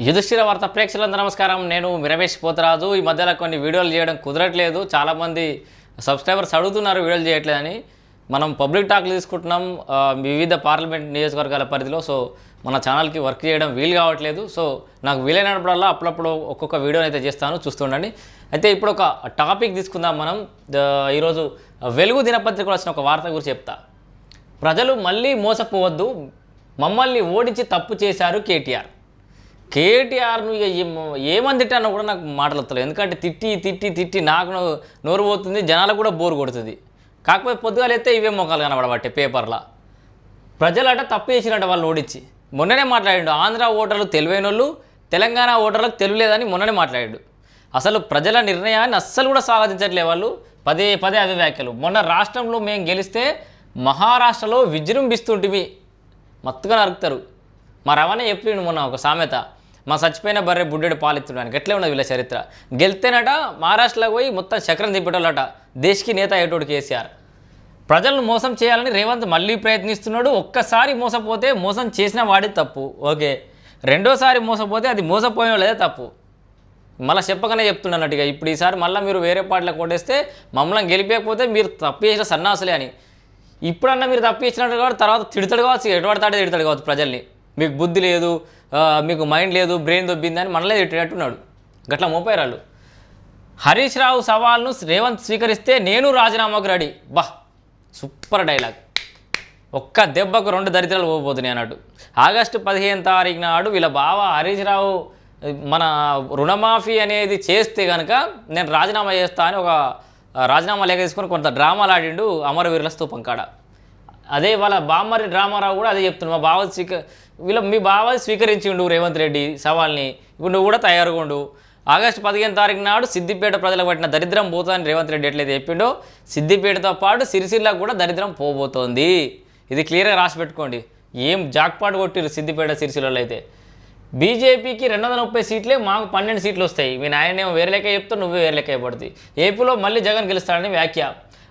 యుధిష్ఠిర వార్త ప్రేక్షకులందరూ నమస్కారం. నేను మీ రమేష్ పోతరాజు. ఈ మధ్యలో కొన్ని వీడియోలు చేయడం కుదరట్లేదు. చాలామంది సబ్స్క్రైబర్స్ అడుగుతున్నారు వీడియోలు చేయట్లేదని. మనం పబ్లిక్ టాక్లు తీసుకుంటున్నాం. వివిధ పార్లమెంట్ నియోజకవర్గాల పరిధిలో. సో మన ఛానల్కి వర్క్ చేయడం వీలు కావట్లేదు. సో నాకు వీలైనప్పుడల్లా అప్పుడప్పుడు ఒక్కొక్క వీడియోని అయితే చేస్తాను. చూస్తుండండి అయితే ఇప్పుడు ఒక టాపిక్ తీసుకుందాం మనం. ఈరోజు వెలుగు దినపత్రికలో వచ్చిన ఒక వార్త గురించి చెప్తా. ప్రజలు మళ్ళీ మోసపోవద్దు. మమ్మల్ని ఓడించి తప్పు చేశారు కేటీఆర్. కేటీఆర్ను ఇక ఏం- ఏమని తిట్టానో కూడా నాకు మాటలు ఎందుకంటే తిట్టి తిట్టి తిట్టి నాకు నోరు పోతుంది జనాలకు కూడా బోరు కొడుతుంది. కాకపోతే పొద్దుగాలు ఎత్తే ఇవే మొక్కలు కనబడబట్టే పేపర్లో. ప్రజలట తప్పు చేసినట్టు వాళ్ళు ఓడించి. మొన్ననే మాట్లాడాడు ఆంధ్ర ఓటర్లు తెలివైన వాళ్ళు తెలంగాణ ఓటర్లకు తెలియలేదని మొన్ననే మాట్లాడాడు. అసలు ప్రజల నిర్ణయాన్ని అస్సలు కూడా స్వాగతించట్లే వాళ్ళు. పదే పదే అదే వ్యాఖ్యలు. మొన్న రాష్ట్రంలో మేము గెలిస్తే మహారాష్ట్రలో విజృంభిస్తుంటివి మత్తుగా నరుకుతారు. మా రవాణా చెప్పిండు మొన్న ఒక సామెత. మా చచ్చిపోయిన బర్రె బుడ్డెడు పాలిస్తున్నానికి ఎట్లే ఉన్నది వీళ్ళ చరిత్ర? గెలితేనట మహారాష్ట్రలోకి పోయి మొత్తం చక్రం దింపేటోళ్ళట దేశ్కి నేత అయ్యేటోడు కేసీఆర్. ప్రజలను మోసం చేయాలని రేవంత్ మళ్ళీ ప్రయత్నిస్తున్నాడు ఒక్కసారి మోసపోతే మోసం చేసిన వాడి తప్పు. ఓకే. రెండోసారి మోసపోతే అది మోసపోయిన వాళ్ళదే తప్పు. మళ్ళీ చెప్పకనే చెప్తున్నట్టుగా ఇప్పుడు ఈసారి మళ్ళీ మీరు వేరే పాటలకు కొట్టేస్తే మమ్మల్ని గెలిపేయకపోతే మీరు తప్పు చేసిన సన్నాసులే అని. ఇప్పుడన్నా మీరు తప్పు ఇచ్చినట్టు కాబట్టి తర్వాత తిడతాడు కావచ్చు ఎటుపడతాడే తిడతాడు కావచ్చు ప్రజల్ని. మీకు బుద్ధి లేదు మీకు మైండ్ లేదు బ్రెయిన్ దొబ్బింది అని మనలే తిట్టినట్టున్నాడు. గట్ల మోపారు హరీష్ రావు సవాల్ను రేవంత్ స్వీకరిస్తే నేను రాజీనామాకు రెడీ. బా సూపర్ డైలాగ్. ఒక్క దెబ్బకు రెండు దరిద్రాలు పోబోతున్నాయి అన్నట్టు. ఆగస్టు పదిహేను తారీఖు నాడు వీళ్ళ బావ హరీష్ రావు మన రుణమాఫీ అనేది చేస్తే కనుక నేను రాజీనామా చేస్తా అని ఒక రాజీనామా లేఖ తీసుకొని కొంత డ్రామాలు ఆడిండు అమరవీరుల స్తూపం కాడ. అదే వాళ్ళ బామ్మరి డ్రామారావు కూడా అదే చెప్తున్నాడు మా బావ స్వీక వీళ్ళ మీ బావ స్వీకరించిండు రేవంత్ రెడ్డి సవాల్ని. ఇప్పుడు నువ్వు కూడా తయారుగా ఆగస్టు పదిహేను తారీఖు నాడు సిద్దిపేట ప్రజలకు పట్టిన దరిద్రం పోతుందని రేవంత్ రెడ్డి ఎట్లయితే చెప్పిండో సిద్దిపేటతో పాటు సిరిసిల్ల కూడా దరిద్రం పోబోతోంది. ఇది క్లియర్గా రాసి పెట్టుకోండి. ఏం జాక్పాట్ కొట్టిరు సిద్దిపేట సిరిసిల్లలో అయితే. బీజేపీకి రెండు వందల ముప్పై సీట్లే మాకు పన్నెండు సీట్లు వస్తాయి. మీ నాయనేమో వేరే లెక్క చెప్తావు నువ్వే వేరే లెక్క అయిపోతుంది ఏపీలో మళ్ళీ జగన్ గెలుస్తాడని వ్యాఖ్య.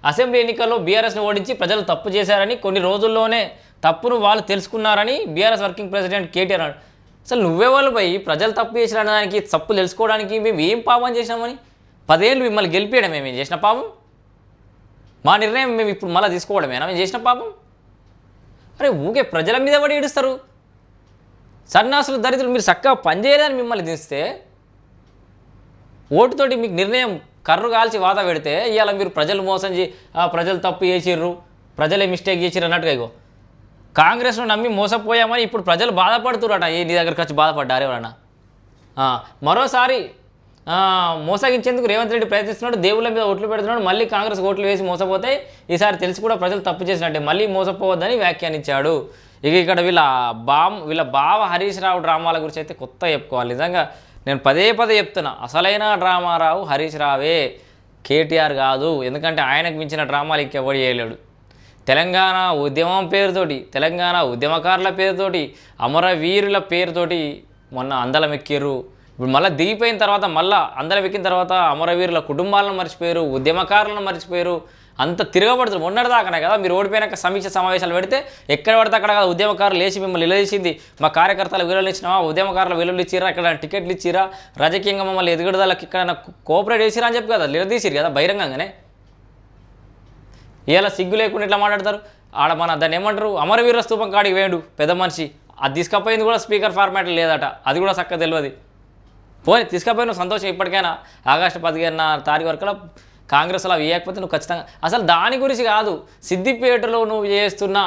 అసెంబ్లీ ఎన్నికల్లో బీఆర్ఎస్ని ఓడించి ప్రజలు తప్పు చేశారని కొన్ని రోజుల్లోనే తప్పును వాళ్ళు తెలుసుకున్నారని బీఆర్ఎస్ వర్కింగ్ ప్రెసిడెంట్ కేటీఆర్ అన్నాడు. అసలు నువ్వే వాళ్ళు పోయి ప్రజలు తప్పు చేసిన దానికి తప్పు తెలుసుకోవడానికి మేము ఏం పాపం చేసినామని? పదేళ్ళు మిమ్మల్ని గెలిపించడం మేము చేసిన పాపం? మా నిర్ణయం మేము ఇప్పుడు మళ్ళీ తీసుకోవడమేనా? మేము చేసిన పాపం? అరే ఊకే ప్రజల మీద పడి ఏడుస్తారు? సన్నాసులు దరిద్రులు మీరు చక్కగా పనిచేయలేదని మిమ్మల్ని దిస్తే ఓటుతోటి మీకు నిర్ణయం కర్రు కాల్చి వాత పెడితే ఇవాళ మీరు ప్రజలు మోసం చే ప్రజలు తప్పు చేసిర్రు ప్రజలే మిస్టేక్ చేసిర్రు అన్నట్టుగా ఇగో. కాంగ్రెస్ను నమ్మి మోసపోయామని ఇప్పుడు ప్రజలు బాధపడుతురట ఏ నీ దగ్గరకు వచ్చి బాధపడ్డారు ఎవరన్నా? మరోసారి మోసగించేందుకు రేవంత్ రెడ్డి ప్రయత్నిస్తున్నాడు దేవుళ్ళ మీద ఓట్లు పెడుతున్నాడు మళ్ళీ కాంగ్రెస్ ఓట్లు వేసి మోసపోతే ఈసారి తెలిసి కూడా ప్రజలు తప్పు చేసినట్టే. మళ్ళీ మోసపోవద్దని వ్యాఖ్యానించాడు. ఇక ఇక్కడ వీళ్ళ బామ్ వీళ్ళ బావ హరీష్ రావు డ్రామాల గురించి అయితే కొత్త చెప్పుకోవాలి. నిజంగా నేను పదే పదే చెప్తున్నా అసలైన డ్రామారావు హరీష్ రావే కేటీఆర్ కాదు. ఎందుకంటే ఆయనకు మించిన డ్రామాలు ఇంకెవడు చేయలేడు. తెలంగాణ ఉద్యమం పేరుతోటి తెలంగాణ ఉద్యమకారుల పేరుతోటి అమరవీరుల పేరుతోటి మొన్న అందలం ఎక్కిర్రు. ఇప్పుడు మళ్ళీ దిగిపోయిన తర్వాత మళ్ళీ అందలం ఎక్కిన తర్వాత అమరవీరుల కుటుంబాలను మర్చిపోయారు ఉద్యమకారులను మర్చిపోయారు. అంత తిరగబడుతుంది మొన్నటిదాకనే కదా మీరు ఓడిపోయినాక సమీక్ష సమావేశాలు పెడితే ఎక్కడ పడితే అక్కడ కదా ఉద్యమకారులు లేచి మిమ్మల్ని నిలదీసింది. మా కార్యకర్తలు విలువలు ఇచ్చినావా? ఉద్యమకారులు విలువలు ఇచ్చిరా ఇక్కడ టికెట్లు ఇచ్చిరా రాజకీయంగా మమ్మల్ని ఎదుగుదలకి ఇక్కడ కోఆపరేట్ చేసిరా అని చెప్పి కదా నిలదీసిరు కదా బహిరంగంగానే? ఇలా సిగ్గు లేకుండా ఇట్లా మాట్లాడతారు. ఆడ మన దాన్ని ఏమంటారు? అమరవీర స్తూపం కాడికి వేయండు పెద్ద మనిషి. అది తీసుకపోయింది కూడా స్పీకర్ ఫార్మాట్ లేదట. అది కూడా చక్కగా తెలియదు పోనీ తీసుకపోయిన సంతోషం ఇప్పటికైనా. ఆగస్టు పదిహేను తారీఖు వరకు కాంగ్రెస్ అలా వేయకపోతే నువ్వు ఖచ్చితంగా అసలు దాని గురించి కాదు. సిద్దిపేటలో నువ్వు చేస్తున్న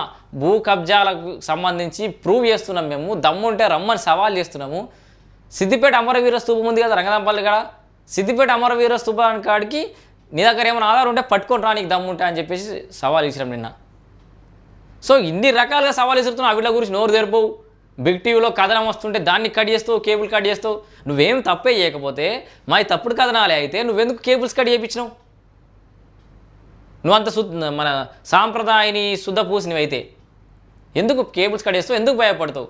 భూ కబ్జాలకు సంబంధించి ప్రూవ్ చేస్తున్నాం మేము. దమ్ముంటే రమ్మని సవాల్ చేస్తున్నాము. సిద్దిపేట అమరవీర స్థూపం ఉంది కదా రంగనాంపల్లి కాడ? సిద్దిపేట అమరవీర స్థూపాన్ని కాడికి నీ దగ్గర ఏమైనా ఆధారం ఉంటే పట్టుకొని రానికి దమ్ముంటే అని చెప్పేసి సవాల్ ఇచ్చినాం నిన్న. సో ఇన్ని రకాలుగా సవాల్ ఇస్తున్నావు వీళ్ళ గురించి నోరు తెరిపోవు. బిగ్ టీవీలో కథనం వస్తుంటే దాన్ని కట్ చేస్తావు కేబుల్ కట్ చేస్తావు. నువ్వేం తప్పే చేయకపోతే మా తప్పుడు కథనాలే అయితే నువ్వెందుకు కేబుల్స్ కట్ చేయించినావు? నువ్వు అంత శుద్ధ మన సాంప్రదాయని శుద్ధ పూసినవైతే అయితే ఎందుకు కేబుల్స్ కట్ చేస్తావు ఎందుకు భయపడతావు?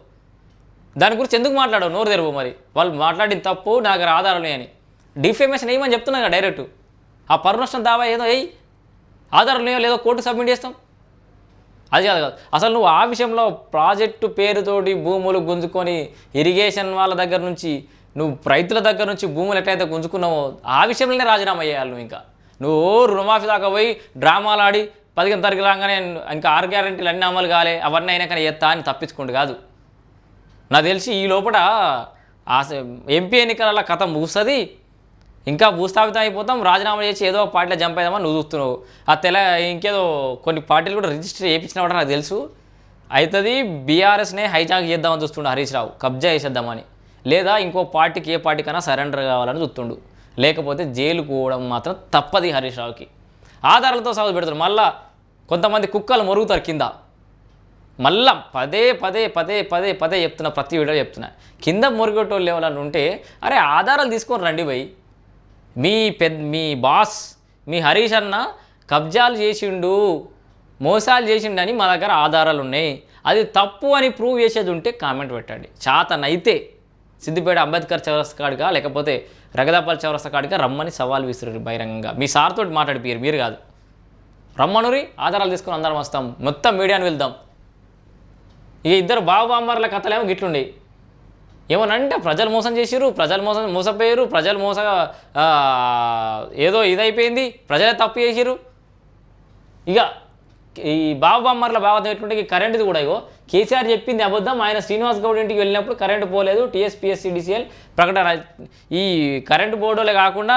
దాని గురించి ఎందుకు మాట్లాడవు? నోరు తెరువు మరి. వాళ్ళు మాట్లాడిన తప్పు నా దగ్గర ఆధారాలు అని డిఫేమేషన్ ఏమని చెప్తున్నా కదా డైరెక్ట్. ఆ పరునష్టం దావా ఏదో వేయి ఆధారాలు లేవో లేదో కోర్టు సబ్మిట్ చేస్తాం. అది కాదు కాదు. అసలు నువ్వు ఆ విషయంలో ప్రాజెక్టు పేరుతోటి భూములు గుంజుకొని ఇరిగేషన్ వాళ్ళ దగ్గర నుంచి నువ్వు రైతుల దగ్గర నుంచి భూములు ఎట్లయితే గుంజుకున్నావో ఆ విషయంలోనే రాజీనామా చేయాలి నువ్వు ఇంకా. నువ్వు రుణమాఫీ దాకా పోయి డ్రామాలు ఆడి పదిహేను తారీఖు రాగానే ఇంకా ఆరు గ్యారెంటీలు అన్ని అమలు కాలే అవన్నీ అయినా కానీ ఎత్తా అని తప్పించుకోండి కాదు. నాకు తెలిసి ఈ లోపల ఆ ఎంపీ ఎన్నికల కథ ముగుస్తుంది. ఇంకా భూస్థాపితం అయిపోతాం రాజీనామా చేసి ఏదో పార్టీలో జంప్ అయిదామని నువ్వు చూస్తున్నావు. ఆ తెల ఇంకేదో కొన్ని పార్టీలు కూడా రిజిస్టర్ చేయించిన కూడా నాకు తెలుసు. అవుతుంది బీఆర్ఎస్నే హైజాక్ చేద్దామని చూస్తుండు హరీష్ రావు కబ్జా చేసేద్దామని. లేదా ఇంకో పార్టీకి ఏ పార్టీకైనా సరెండర్ కావాలని చూస్తుండు. లేకపోతే జైలు పోవడం మాత్రం తప్పది హరీష్ రావుకి. ఆధారాలతో సాగు పెడతారు. మళ్ళా కొంతమంది కుక్కలు మరుగుతారు కింద. మళ్ళా పదే పదే పదే పదే పదే చెప్తున్నా ప్రతి వీడియో చెప్తున్నా. కింద మురిగొట్టోళ్ళు ఎవరైనా ఉంటే అరే ఆధారాలు తీసుకొని రండి పోయి మీ పెద్ద మీ బాస్ మీ హరీష్ అన్న కబ్జాలు చేసిండు మోసాలు చేసిండని మా దగ్గర ఆధారాలు ఉన్నాయి. అది తప్పు అని ప్రూవ్ చేసేది ఉంటే కామెంట్ పెట్టండి. చాతనైతే సిద్దిపేట అంబేద్కర్ చౌరస్తా కాడిగా లేకపోతే రగదాపాల్ చౌరస్తా కాడిగా రమ్మని సవాల్ విసిరు బహిరంగంగా. మీ సార్తో మాట్లాడిపోయారు మీరు కాదు. రమ్మనురి ఆధారాలు తీసుకొని అందరం వస్తాం. మొత్తం మీడియాను వెళ్దాం. ఇక ఇద్దరు బాబామ్మర్ల కథలేమో గిట్లుండే. ఏమనంటే ప్రజలు మోసం చేసిర్రు ప్రజలు మోసం మోసపోయారు ప్రజలు మోస ఏదో ఇదైపోయింది ప్రజలే తప్పు చేసిర్రు. ఇక ఈ బాబు బొమ్మర్ల ఎట్లుంటే ఈ కరెంటుది కూడా ఇగో. కేసీఆర్ చెప్పింది అబద్ధం. ఆయన శ్రీనివాస్ గౌడ్ ఇంటికి వెళ్ళినప్పుడు కరెంటు పోలేదు. టీఎస్పీఎస్సీ డిసిఎల్ ప్రకటన ఈ కరెంటు బోర్డులే కాకుండా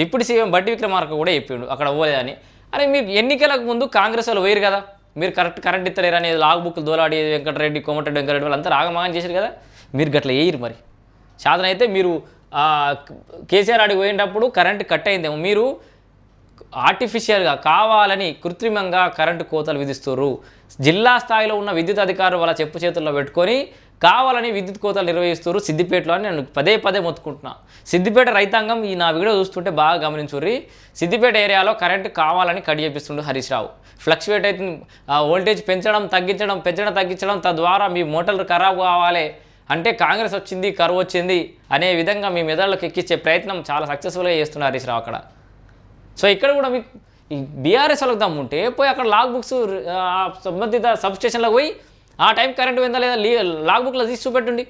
డిప్యూటీ సీఎం బట్టి విక్రమార్క కూడా చెప్పిండు. అక్కడ పోలేదని. అరే మీరు ఎన్నికలకు ముందు కాంగ్రెస్ వాళ్ళు వేయరు కదా. మీరు కరెక్ట్ కరెంట్ ఇస్తలేరు అనేది లాగ్ బుక్లు దోలాడి వెంకటరెడ్డి కోమటిరెడ్డి వెంకటరెడ్డి వాళ్ళంతా రాగమాగం చేశారు కదా. మీరు గట్ల వేయరు మరి? సాధన అయితే మీరు కేసీఆర్ అడిగి పోయినప్పుడు కరెంట్ కట్ అయిందేమో. మీరు ఆర్టిఫిషియల్గా కావాలని కృత్రిమంగా కరెంటు కోతలు విధిస్తున్నారు జిల్లా స్థాయిలో ఉన్న విద్యుత్ అధికారులు వాళ్ళ చెప్పు చేతుల్లో పెట్టుకొని కావాలని విద్యుత్ కోతలు నిర్వహిస్తున్నారు సిద్దిపేటలో అని నేను పదే పదే మొత్తుకుంటున్నా. సిద్దిపేట రైతాంగం ఈ నా వీడియో చూస్తుంటే బాగా గమనించుర్రి. సిద్దిపేట ఏరియాలో కరెంటు కావాలని కట్ చేపిస్తుండు హరీష్ రావు. ఫ్లక్చువేట్ అయితే ఓల్టేజ్ వోల్టేజ్ పెంచడం తగ్గించడం పెంచడం తగ్గించడం తద్వారా మీ మోటార్లు ఖరాబ్ కావాలి. అంటే కాంగ్రెస్ వచ్చింది కరువు వచ్చింది అనే విధంగా మీ మెదళ్ళకి ఎక్కించే ప్రయత్నం చాలా సక్సెస్ఫుల్గా చేస్తున్నారు హరీష్ రావు అక్కడ. సో ఇక్కడ కూడా మీకు ఈ బీఆర్ఎస్ వాళ్ళకి దమ్ముంటే పోయి అక్కడ లాగ్ బుక్స్ ఆ, సంబంధిత సబ్ స్టేషన్లో పోయి ఆ టైం కరెంట్ పోయిందా లేదా లీ లాగ్ బుక్లో తీసి చూపెట్టండి.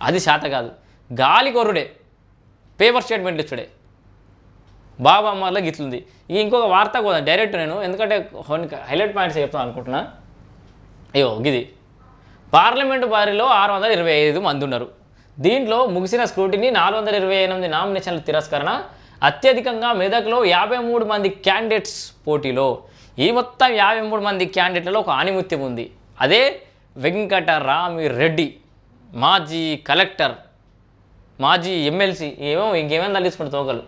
అది శాత కాదు. గాలి కొర్రుడే. Paper statement ఇచ్చుడే. బాబా అమ్మలో గిట్లుంది ఈ ఇంకొక వార్త కూడా డైరెక్ట్ నేను ఎందుకంటే హైలైట్ పాయింట్స్ చెప్తాను అనుకుంటున్నా. అయ్యో గిది. పార్లమెంటు బారిలో ఆరు వందల ఇరవై ఐదు మంది ఉన్నారు. దీంట్లో ముగిసిన స్క్రూటిని నాలుగు వందల ఇరవై ఎనిమిది నామినేషన్ల తిరస్కరణ అత్యధికంగా మెదక్లో యాభై మూడు మంది క్యాండిడేట్స్ పోటీలో ఈ మొత్తం యాభై మూడు మంది క్యాండిడేట్లలో ఒక ఆణిముత్యం ఉంది. అదే వెంకటరామిరెడ్డి మాజీ కలెక్టర్ మాజీ ఎమ్మెల్సీ ఏమో ఇంకేమైనా తగ్గించుకుంటే తోకలు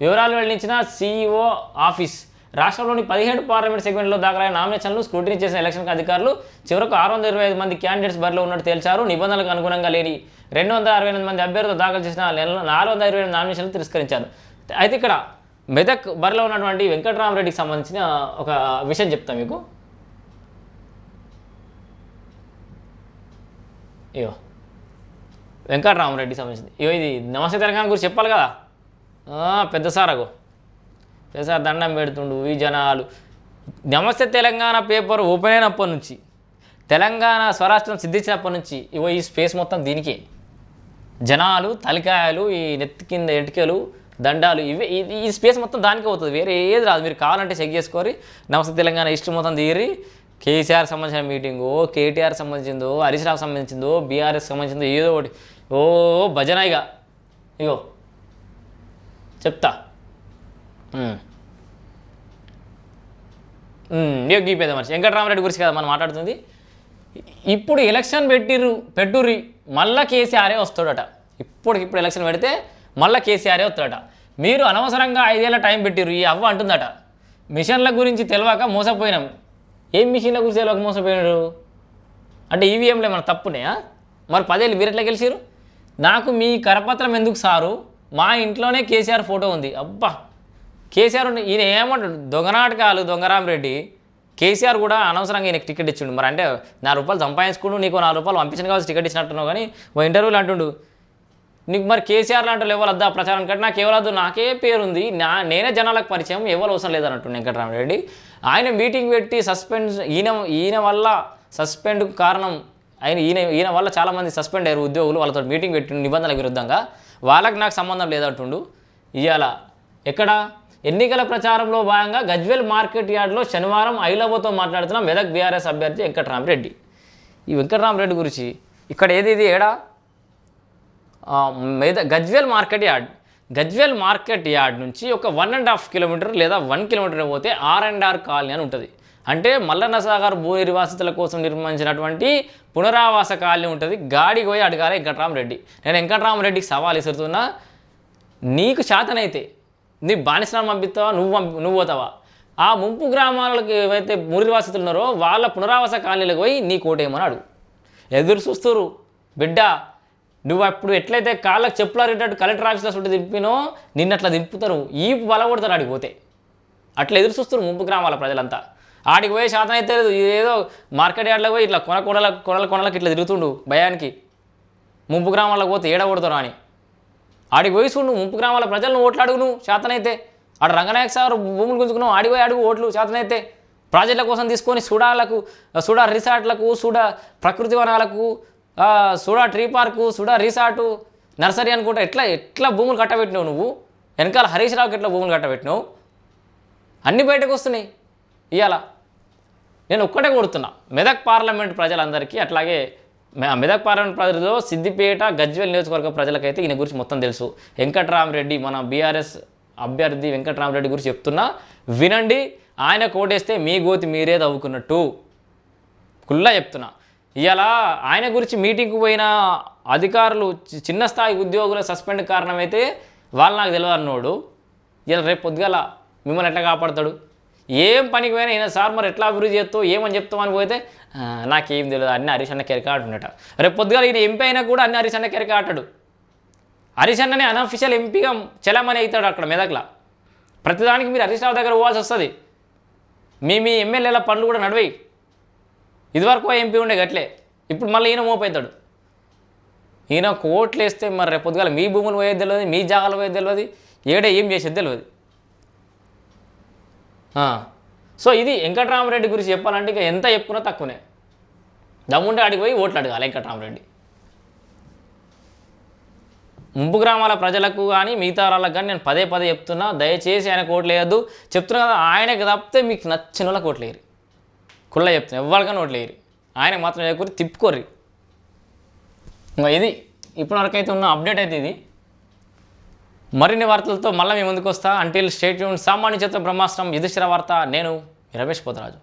వివరాలు వెల్లించిన సీఈఓ ఆఫీస్ రాష్ట్రంలోని పదిహేడు పార్లమెంట్ సెగ్మెంట్లో దాఖలైన నామినేషన్లు స్క్రూటినీ చేసిన ఎలక్షన్ అధికారులు చివరకు ఆరు వందల ఇరవై ఐదు మంది క్యాండిడేట్స్ బరిలో ఉన్నట్టు తేల్చారు. నిబంధనలకు అనుగుణంగా లేని రెండు వందల అరవై ఎనిమిది మంది అభ్యర్థులు దాఖలు చేసిన నెల- నాలుగు వందల ఇరవై ఎనిమిది నామినేషన్లు తిరస్కరించారు. అయితే ఇక్కడ మెదక్ బరిలో ఉన్నటువంటి వెంకటరామరెడ్డికి సంబంధించిన ఒక విషయం చెప్తాను మీకు. అయ్యో వెంకటరామరెడ్డికి సంబంధించింది. అయ్యో ఇది నమస్తే తెలంగాణ గురించి చెప్పాలి కదా. పెద్ద సారగు పెద్ద సార్ దండం పెడుతుండు ఈ జనాలు. నమస్తే తెలంగాణ పేపర్ ఓపెన్ అయినప్పటి నుంచి తెలంగాణ స్వరాష్ట్రం సిద్ధించినప్పటి నుంచి ఇవో ఈ స్పేస్ మొత్తం దీనికే. జనాలు తలకాయలు ఈ నెత్తి కింద ఎటుకలు దండాలు ఇవే ఈ స్పేస్ మొత్తం దానికే అవుతుంది వేరే ఏది రాదు. మీరు కావాలంటే చెక్ చేసుకోరి. నమస్తే తెలంగాణ ఇష్టం మొత్తం తీరి. కేసీఆర్ సంబంధించిన మీటింగో కేటీఆర్ సంబంధించిందో హరీష్ రావు సంబంధించిందో బీఆర్ఎస్ సంబంధించిందో ఏదో ఒకటి. ఓ భజన ఇక ఇగో. చెప్తా. ఉమ్. ఇగో గీపేద మనిషి వెంకటరామరెడ్డి గురించి కదా మనం మాట్లాడుతుంది. ఇప్పుడు ఎలక్షన్ పెట్టిర్రు పెట్టుర్రి. మళ్ళా కేసీఆరే వస్తాడట. ఇప్పుడు ఇప్పుడు ఎలక్షన్ పెడితే మళ్ళీ కేసీఆరే వస్తాడట. మీరు అనవసరంగా ఐదేళ్ళ టైం పెట్టిర్రు ఈ అవ్వ అంటుందట. మిషన్ల గురించి తెలియక మోసపోయినాం. ఏం మిషన్ల గురించి తెలియక మోసపోయినారు అంటే ఈవీఎంలో ఏమైనా తప్పునే మరి పదేళ్ళు మీరు గెలిచారు నాకు మీ కరపత్రం ఎందుకు సారు? మా ఇంట్లోనే కేసీఆర్ ఫోటో ఉంది. అబ్బా! కేసీఆర్ ఉండి- ఈయన ఏమంటాడు? దొంగనాటకాలు దొంగరామరెడ్డి. కేసీఆర్ కూడా అనవసరంగా ఈయనకి టికెట్ ఇచ్చిండు మరి అంటే నాలుగు రూపాయలు సంపాదించుకుంటూ నీకు నాలుగు రూపాయలు పంపించిన కావచ్చు టికెట్ ఇచ్చినట్టున్నావు కానీ ఓ ఇంటర్వ్యూలు అంటుండు. నీకు మరి కేసీఆర్ లాంటి ఎవరు వద్దా ప్రచారం? కంటే నాకు ఎవరు నాకే పేరుంది. నా నేనే జనాలకు పరిచయం ఎవరు అవసరం లేదన్నట్టు వెంకటరామరెడ్డి ఆయన మీటింగ్ పెట్టి సస్పెండ్ ఈయన ఈయన వల్ల సస్పెండ్ కారణం ఆయన ఈయన ఈయన వల్ల చాలామంది సస్పెండ్ అయ్యారు ఉద్యోగులు. వాళ్ళతో మీటింగ్ పెట్టి నిబంధనలకు విరుద్ధంగా. వాళ్ళకి నాకు సంబంధం లేదంటుండు. ఇవాళ ఎక్కడ? ఎన్నికల ప్రచారంలో భాగంగా గజ్వేల్ మార్కెట్ యార్డ్లో శనివారం ఐలవతో మాట్లాడుతున్న మెదక్ బీఆర్ఎస్ అభ్యర్థి వెంకటరామరెడ్డి. ఈ వెంకటరామరెడ్డి గురించి ఇక్కడ ఏది ఇది ఏడా? మీద Gajwel market yard. Gajwel market yard నుంచి ఒక వన్ అండ్ హాఫ్ కిలోమీటర్ లేదా వన్ కిలోమీటర్ పోతే ఆర్ అండ్ ఆర్ కాలనీ అని ఉంటుంది. అంటే మల్లన్న సాగర్ భూ నిర్వాసితుల కోసం నిర్మించినటువంటి పునరావాస కాలనీ ఉంటుంది. గాడికి పోయి అడగాలి వెంకట్రామరెడ్డి. నేను వెంకట్రామరెడ్డికి సవాల్ ఇసురుతున్నా నీకు శాతనైతే నీ బానిసలను పంపిస్తావా? నువ్వు పంపి నువ్వు పోతావా? ఆ ముంపు గ్రామాలకు ఏవైతే మురివాసితులు ఉన్నారో వాళ్ళ పునరావాస కాలనీలకు పోయి నీ కోటేమని అడుగు. ఎదురు చూస్తురు బిడ్డ నువ్వు అప్పుడు ఎట్లయితే కాళ్ళకు చెప్పులారేటట్టు కలెక్టర్ ఆఫీస్లో చుట్టూ దింపినో నిన్న అట్లా దింపుతారు ఈ కొడతారు ఆడికి పోతే. అట్లా ఎదురు చూస్తారు ముంపు గ్రామాల ప్రజలంతా. ఆడికి పోయే శాతం అయితే లేదు. ఏదో మార్కెట్ యార్డ్లో పోయి ఇట్లా కొన కొనల కొనల కొనలకు ఇట్లా తిరుగుతుండు భయానికి. ముంపు గ్రామాలకు పోతే ఏడ కొడతారు అని. ఆడికి పోయి చూడు ముంపు గ్రామాల ప్రజలను ఓట్లాడుగు నువ్వు శాతనైతే ఆడ రంగనాయక సార్ భూములు గుంజుకున్నావు ఆడి పోయి అడుగు ఓట్లు శాతనైతే ప్రాజెక్టుల కోసం తీసుకొని సుడాలకు సుడా రిసార్ట్లకు సుడా ప్రకృతి వనాలకు సుడా ట్రీ పార్కు సుడా రిసార్టు నర్సరీ అనుకుంటా ఎట్లా ఎట్లా భూములు కట్టబెట్టినావు నువ్వు? వెనకాల హరీష్ రావుకి ఎట్లా భూములు కట్టబెట్టినావు? అన్నీ బయటకు వస్తున్నాయి ఇవాళ నేను ఒక్కటే కొడుతున్నా మెదక్ పార్లమెంట్ ప్రజలందరికీ అట్లాగే మెదక్ పార్లమెంట్ ప్రజల్లో సిద్దిపేట గజ్వేల్ నియోజకవర్గ ప్రజలకైతే ఈయన గురించి మొత్తం తెలుసు. వెంకట్రామరెడ్డి మన బీఆర్ఎస్ అభ్యర్థి వెంకట్రామరెడ్డి గురించి చెప్తున్నా వినండి ఆయన కోటేస్తే మీ గోతి మీరే తవ్వుకున్నట్టు. కుల్లా చెప్తున్నా. ఇలా ఆయన గురించి మీటింగ్కి పోయిన అధికారులు చిన్న స్థాయి ఉద్యోగుల సస్పెండ్ కారణమైతే వాళ్ళు నాకు తెలియదు అన్నోడు. ఇలా రేపు పొద్దుగల మిమ్మల్ని ఎట్లా కాపాడతాడు? ఏం పనికి పోయినా ఈయన సార్ మరి ఎట్లా అభివృద్ధి చేస్తావు? ఏమని చెప్తామని పోతే నాకేం తెలియదు అన్ని హరీష్ అన్న కెరక ఆడున్నట రేపు పొద్దుగల ఈయన ఎంపీ అయినా కూడా అన్ని హరీష్ అన్న కెరక ఆటాడు హరీష్ అన్ననే అనఫిషియల్ ఎంపీగా చెలమని అవుతాడు అక్కడ మెదక్లా. ప్రతిదానికి మీరు హరీష్ రావు దగ్గర పోవాల్సి వస్తుంది. మీ మీ ఎమ్మెల్యేల పనులు కూడా నడివాయి. ఇదివరకు ఎంపీ ఉండే గట్లే. ఇప్పుడు మళ్ళీ ఈయన మోపవుతాడు ఈయన కోట్లు వేస్తే మరి రేపు పొద్దుగాల మీ భూములు పోయేది తెలియదు మీ జాగాలు పోయేది తెలియదు ఏడే ఏం చేసేది తెలియదు సో ఇది వెంకటరామరెడ్డి గురించి చెప్పాలంటే ఇక ఎంత చెప్పుకున్నా తక్కువనే. దమ్ముంటే ఆడికి పోయి ఓట్లు అడగాలి వెంకటరామరెడ్డి. ముంపు గ్రామాల ప్రజలకు కానీ మిగతా వాళ్ళకి కానీ నేను పదే పదే చెప్తున్నా దయచేసి ఆయన కోట్లు వేయద్దు చెప్తున్నా కదా ఆయనకి తప్పితే మీకు నచ్చిన వాళ్ళకి కోట్లు వేయరు కుళ్ళ చెప్తున్నా. ఎవరికైనా ఓట్లు వేయరు. ఆయనకు మాత్రం వేయకూరి తిప్పుకోర్రి. ఇంకా ఇది ఇప్పటివరకు అయితే ఉన్న అప్డేట్ అయితే ఇది. మరిన్ని వార్తలతో మళ్ళీ మీ ముందుకు వస్తా అంటిల్ స్టేట్ సామాన్య చిత్ర బ్రహ్మాస్త్రం యుధిష్ఠిర వార్త. నేను రమేష్ పోతరాజు.